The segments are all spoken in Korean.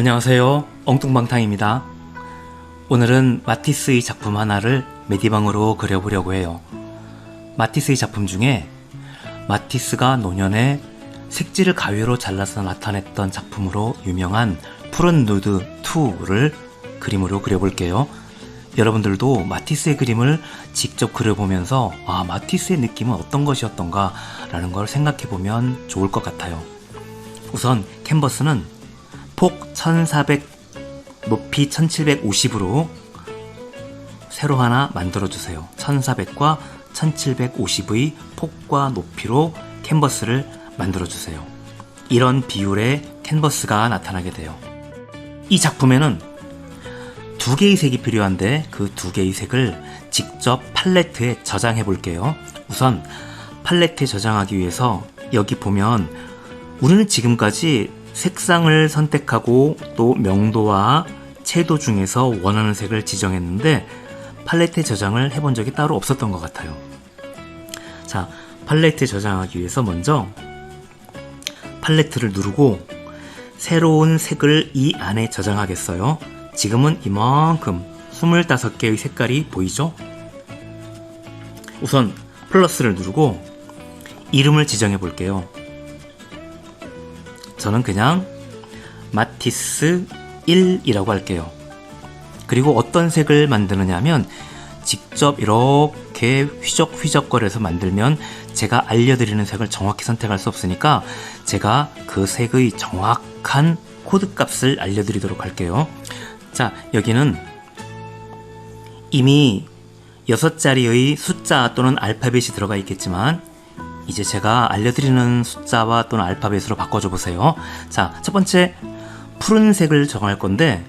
안녕하세요. 엉뚱방탕입니다. 오늘은 마티스의 작품 하나를 메디방으로 그려보려고 해요. 마티스의 작품 중에 마티스가 노년에 색지를 가위로 잘라서 나타냈던 작품으로 유명한 푸른 누드 2를 그림으로 그려볼게요. 여러분들도 마티스의 그림을 직접 그려보면서 아 마티스의 느낌은 어떤 것이었던가 라는 걸 생각해보면 좋을 것 같아요. 우선 캔버스는 폭 1400, 높이 1750으로 새로 하나 만들어주세요. 1400과 1750의 폭과 높이로 캔버스를 만들어주세요. 이런 비율의 캔버스가 나타나게 돼요. 이 작품에는 두 개의 색이 필요한데 그 두 개의 색을 직접 팔레트에 저장해 볼게요. 우선 팔레트에 저장하기 위해서 여기 보면 우리는 지금까지 색상을 선택하고 또 명도와 채도 중에서 원하는 색을 지정했는데 팔레트에 저장을 해본 적이 따로 없었던 것 같아요. 자, 팔레트에 저장하기 위해서 먼저 팔레트를 누르고 새로운 색을 이 안에 저장하겠어요. 지금은 이만큼 25개의 색깔이 보이죠? 우선 플러스를 누르고 이름을 지정해 볼게요. 저는 그냥 마티스 1이라고 할게요. 그리고 어떤 색을 만드느냐 하면 직접 이렇게 휘적휘적거려서 만들면 제가 알려드리는 색을 정확히 선택할 수 없으니까 제가 그 색의 정확한 코드 값을 알려드리도록 할게요. 자, 여기는 이미 6자리의 숫자 또는 알파벳이 들어가 있겠지만 이제 제가 알려드리는 숫자와 또는 알파벳으로 바꿔줘 보세요. 자, 첫 번째 푸른색을 정할 건데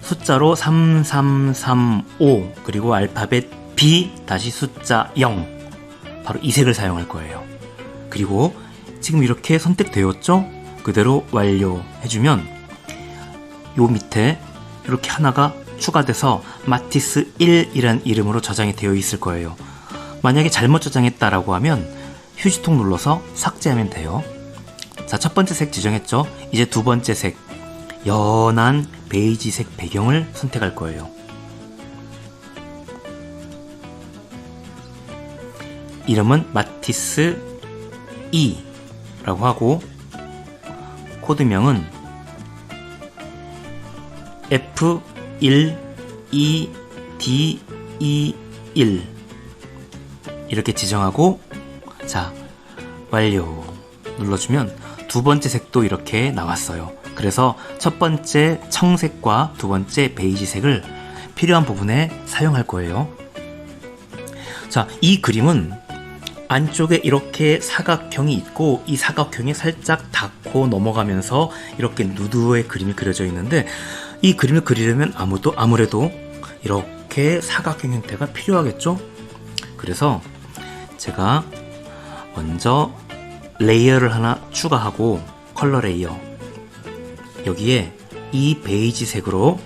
숫자로 3335 그리고 알파벳 B 다시 숫자 0 바로 이 색을 사용할 거예요. 그리고 지금 이렇게 선택되었죠? 그대로 완료해주면 요 밑에 이렇게 하나가 추가돼서 마티스 1이란 이름으로 저장이 되어 있을 거예요. 만약에 잘못 저장했다라고 하면 휴지통 눌러서 삭제하면 돼요. 자, 첫 번째 색 지정했죠? 이제 두 번째 색, 연한 베이지색 배경을 선택할 거예요. 이름은 마티스 2라고 하고 코드명은 F1ED21 이렇게 지정하고 자 완료 눌러주면 두 번째 색도 이렇게 나왔어요. 그래서 첫 번째 청색과 두 번째 베이지색을 필요한 부분에 사용할 거예요. 자, 이 그림은 안쪽에 이렇게 사각형이 있고 이 사각형에 살짝 닿고 넘어가면서 이렇게 누드의 그림이 그려져 있는데 이 그림을 그리려면 아무도 아무래도 이렇게 사각형 형태가 필요하겠죠? 그래서 제가 먼저 레이어를 하나 추가하고 컬러 레이어 여기에 이 베이지 색으로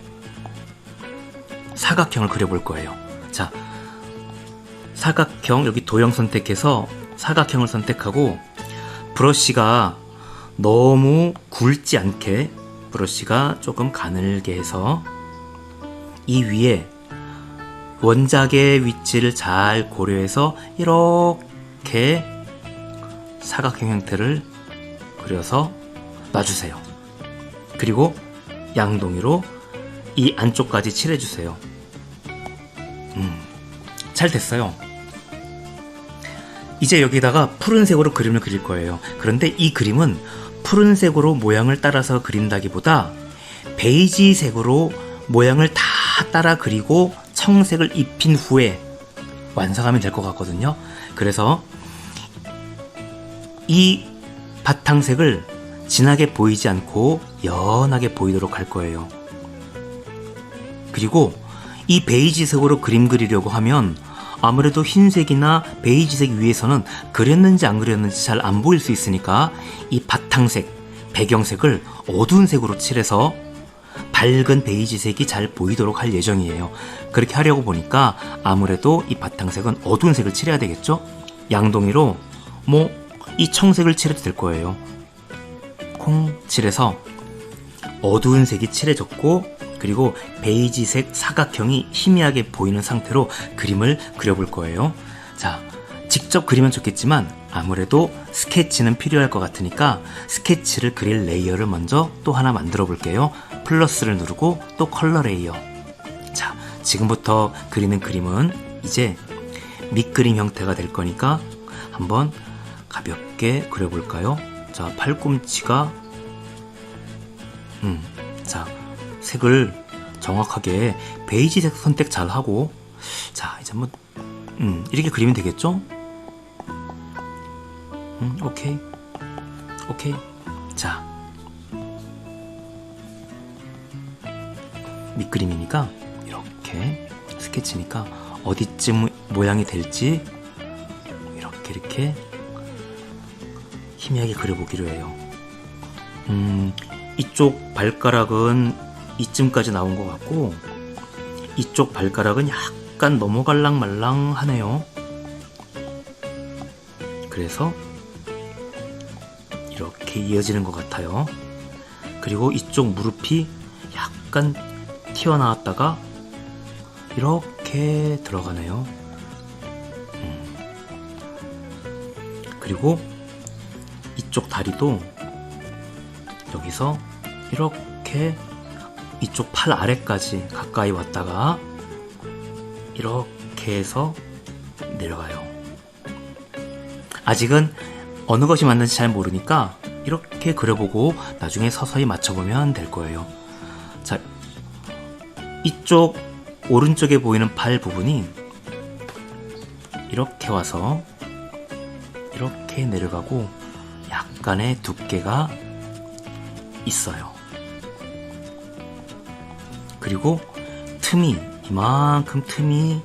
사각형을 그려볼 거예요. 자, 사각형 여기 도형 선택해서 사각형을 선택하고 브러쉬가 너무 굵지 않게 브러쉬가 조금 가늘게 해서 이 위에 원작의 위치를 잘 고려해서 이렇게 사각형 형태를 그려서 놔주세요. 그리고 양동이로 이 안쪽까지 칠해주세요. 음, 잘 됐어요. 이제 여기다가 푸른색으로 그림을 그릴 거예요. 그런데 이 그림은 푸른색으로 모양을 따라서 그린다기보다 베이지색으로 모양을 다 따라 그리고 청색을 입힌 후에 완성하면 될 것 같거든요. 그래서 이 바탕색을 진하게 보이지 않고 연하게 보이도록 할 거예요. 그리고 이 베이지색으로 그림 그리려고 하면 아무래도 흰색이나 베이지색 위에서는 그렸는지 안 그렸는지 잘 안 보일 수 있으니까 이 바탕색, 배경색을 어두운 색으로 칠해서 밝은 베이지색이 잘 보이도록 할 예정이에요. 그렇게 하려고 보니까 아무래도 이 바탕색은 어두운 색을 칠해야 되겠죠? 양동이로 뭐 이 청색을 칠해도 될 거예요. 콩 칠해서 어두운 색이 칠해졌고 그리고 베이지색 사각형이 희미하게 보이는 상태로 그림을 그려볼 거예요. 자, 직접 그리면 좋겠지만 아무래도 스케치는 필요할 것 같으니까 스케치를 그릴 레이어를 먼저 또 하나 만들어 볼게요. 플러스를 누르고 또 컬러 레이어. 자, 지금부터 그리는 그림은 이제 밑그림 형태가 될 거니까 한번 가볍게 그려볼까요? 자, 팔꿈치가 음, 자, 색을 정확하게 베이지색 선택 잘 하고 자, 이제 한번 음, 이렇게 그리면 되겠죠? 음, 오케이. 오케이. 자. 밑그림이니까 이렇게 스케치니까 어디쯤 모양이 될지 이렇게 이렇게 희미하게 그려보기로 해요. 음, 이쪽 발가락은 이쯤까지 나온 것 같고 이쪽 발가락은 약간 넘어갈랑 말랑 하네요. 그래서 이렇게 이어지는 것 같아요. 그리고 이쪽 무릎이 약간 튀어나왔다가 이렇게 들어가네요. 음. 그리고 이쪽 다리도 여기서 이렇게 이쪽 팔 아래까지 가까이 왔다가 이렇게 해서 내려가요. 아직은 어느 것이 맞는지 잘 모르니까 이렇게 그려보고 나중에 서서히 맞춰보면 될 거예요. 자, 이쪽 오른쪽에 보이는 발 부분이 이렇게 와서 이렇게 내려가고 약간의 두께가 있어요. 그리고 틈이 이만큼 틈이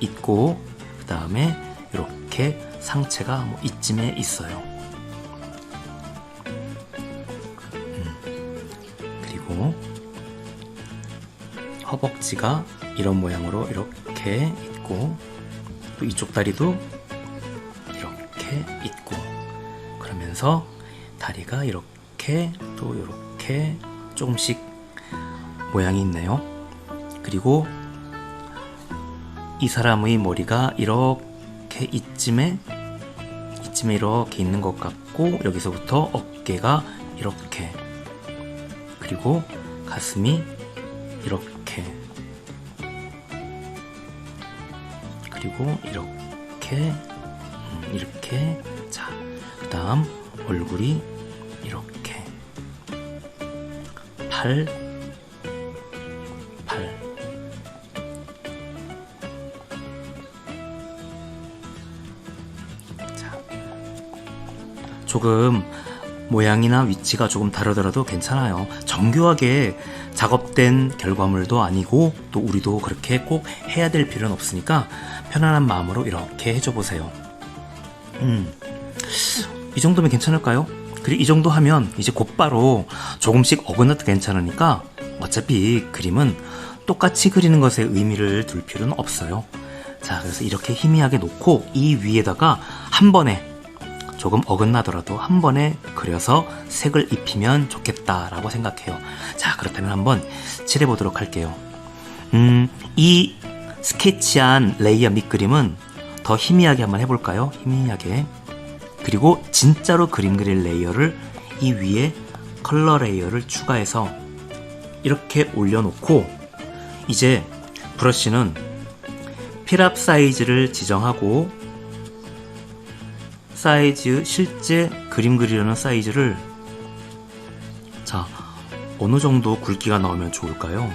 있고 그 다음에 이렇게 상체가 뭐 이쯤에 있어요. 음, 그리고 허벅지가 이런 모양으로 이렇게 있고 또 이쪽 다리도 이렇게 있고 그러면서 다리가 이렇게 또 이렇게 조금씩 모양이 있네요. 그리고 이 사람의 머리가 이렇게 이쯤에 이쯤에 이렇게 있는 것 같고 여기서부터 어깨가 이렇게 그리고 가슴이 이렇게 그리고 이렇게 음, 이렇게 자 그 다음 얼굴이 이렇게 팔 팔. 자, 조금 모양이나 위치가 조금 다르더라도 괜찮아요. 정교하게 작업된 결과물도 아니고 또 우리도 그렇게 꼭 해야 될 필요는 없으니까 편안한 마음으로 이렇게 해줘 보세요. 음, 이 정도면 괜찮을까요? 그리고 이 정도 하면 이제 곧바로 조금씩 어긋나도 괜찮으니까 어차피 그림은 똑같이 그리는 것에 의미를 둘 필요는 없어요. 자, 그래서 이렇게 희미하게 놓고 이 위에다가 한 번에 조금 어긋나더라도 한 번에 그려서 색을 입히면 좋겠다라고 생각해요. 자, 그렇다면 한번 칠해 보도록 할게요. 음, 이 스케치한 레이어 밑그림은 더 희미하게 한번 해볼까요? 희미하게. 그리고 진짜로 그림 그릴 레이어를 이 위에 컬러 레이어를 추가해서 이렇게 올려놓고 이제 브러쉬는 필압 사이즈를 지정하고 사이즈 실제 그림 그리려는 사이즈를 자 어느 정도 굵기가 나오면 좋을까요?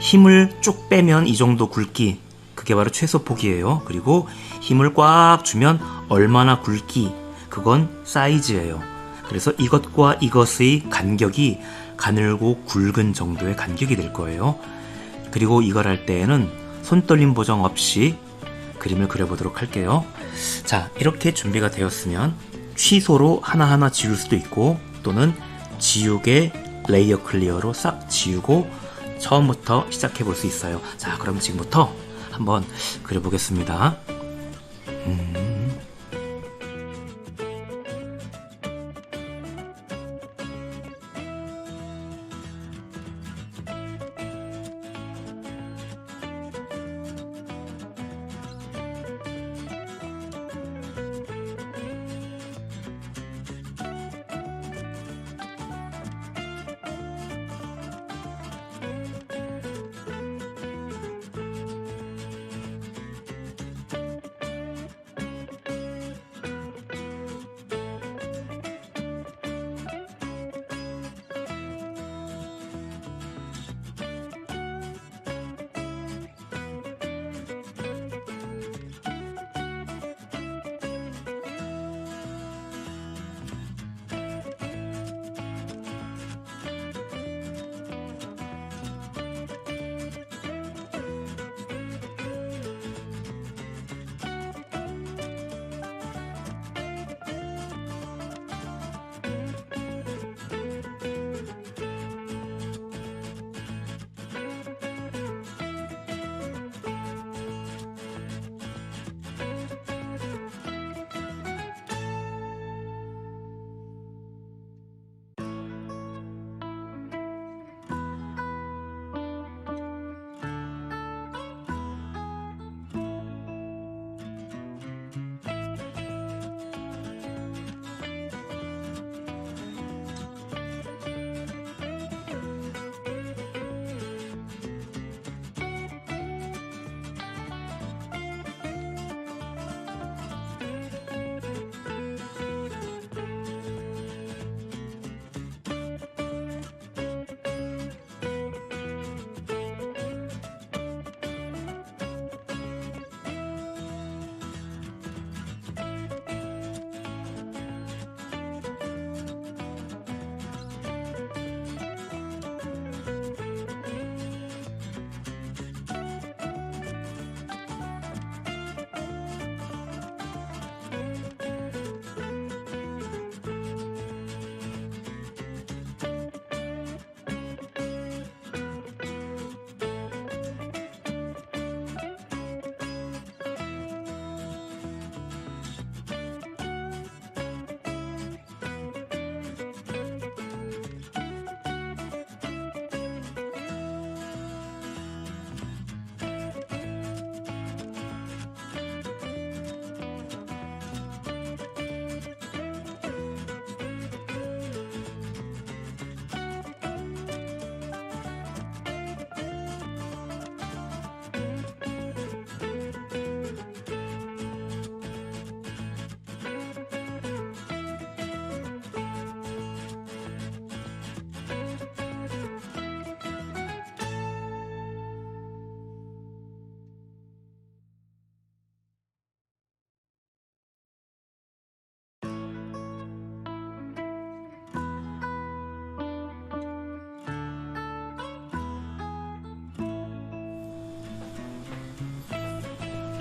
힘을 쭉 빼면 이 정도 굵기 그게 바로 최소 폭이에요. 그리고 힘을 꽉 주면 얼마나 굵기 그건 사이즈예요. 그래서 이것과 이것의 간격이 가늘고 굵은 정도의 간격이 될 거예요. 그리고 이걸 할 때에는 손떨림 보정 없이 그림을 그려보도록 할게요. 자, 이렇게 준비가 되었으면 취소로 하나하나 지울 수도 있고 또는 지우개 레이어 클리어로 싹 지우고 처음부터 시작해 볼 수 있어요. 자, 그럼 지금부터 한번 그려보겠습니다. 음.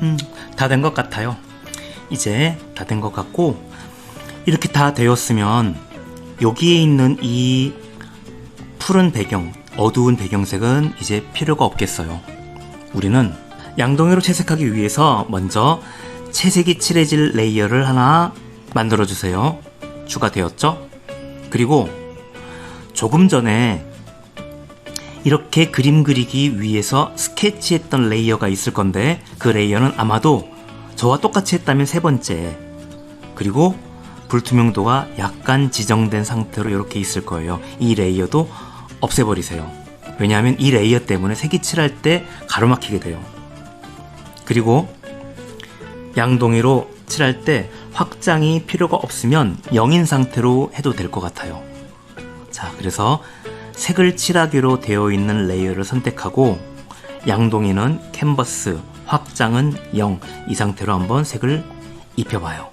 음, 다 된 것 같아요. 이제 다 된 것 같고, 이렇게 다 되었으면, 여기에 있는 이 푸른 배경, 어두운 배경색은 이제 필요가 없겠어요. 우리는 양동이로 채색하기 위해서 먼저 채색이 칠해질 레이어를 하나 만들어 주세요. 추가되었죠? 그리고 조금 전에 이렇게 그림 그리기 위해서 스케치했던 레이어가 있을 건데 그 레이어는 아마도 저와 똑같이 했다면 세 번째 그리고 불투명도가 약간 지정된 상태로 이렇게 있을 거예요. 이 레이어도 없애버리세요. 왜냐하면 이 레이어 때문에 색이 칠할 때 가로막히게 돼요. 그리고 양동이로 칠할 때 확장이 필요가 없으면 0인 상태로 해도 될 것 같아요. 자, 그래서 색을 칠하기로 되어 있는 레이어를 선택하고 양동이는 캔버스, 확장은 0 이 상태로 한번 색을 입혀봐요.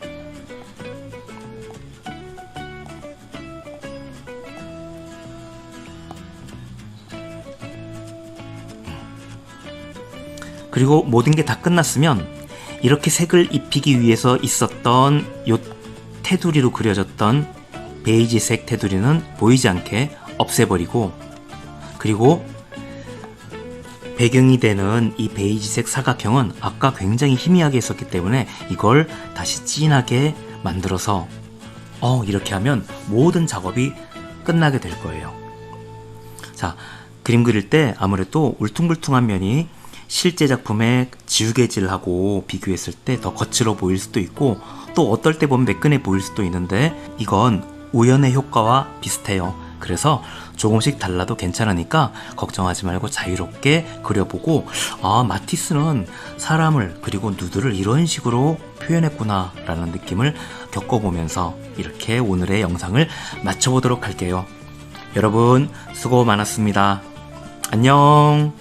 그리고 모든 게 다 끝났으면 이렇게 색을 입히기 위해서 있었던 요 테두리로 그려졌던 베이지색 테두리는 보이지 않게 없애버리고 그리고 배경이 되는 이 베이지색 사각형은 아까 굉장히 희미하게 했었기 때문에 이걸 다시 진하게 만들어서 어 이렇게 하면 모든 작업이 끝나게 될 거예요. 자, 그림 그릴 때 아무래도 울퉁불퉁한 면이 실제 작품의 지우개질하고 비교했을 때 더 거칠어 보일 수도 있고 또 어떨 때 보면 매끈해 보일 수도 있는데 이건 우연의 효과와 비슷해요. 그래서 조금씩 달라도 괜찮으니까 걱정하지 말고 자유롭게 그려보고 아 마티스는 사람을 그리고 누드를 이런 식으로 표현했구나 라는 느낌을 겪어보면서 이렇게 오늘의 영상을 마쳐보도록 할게요. 여러분 수고 많았습니다. 안녕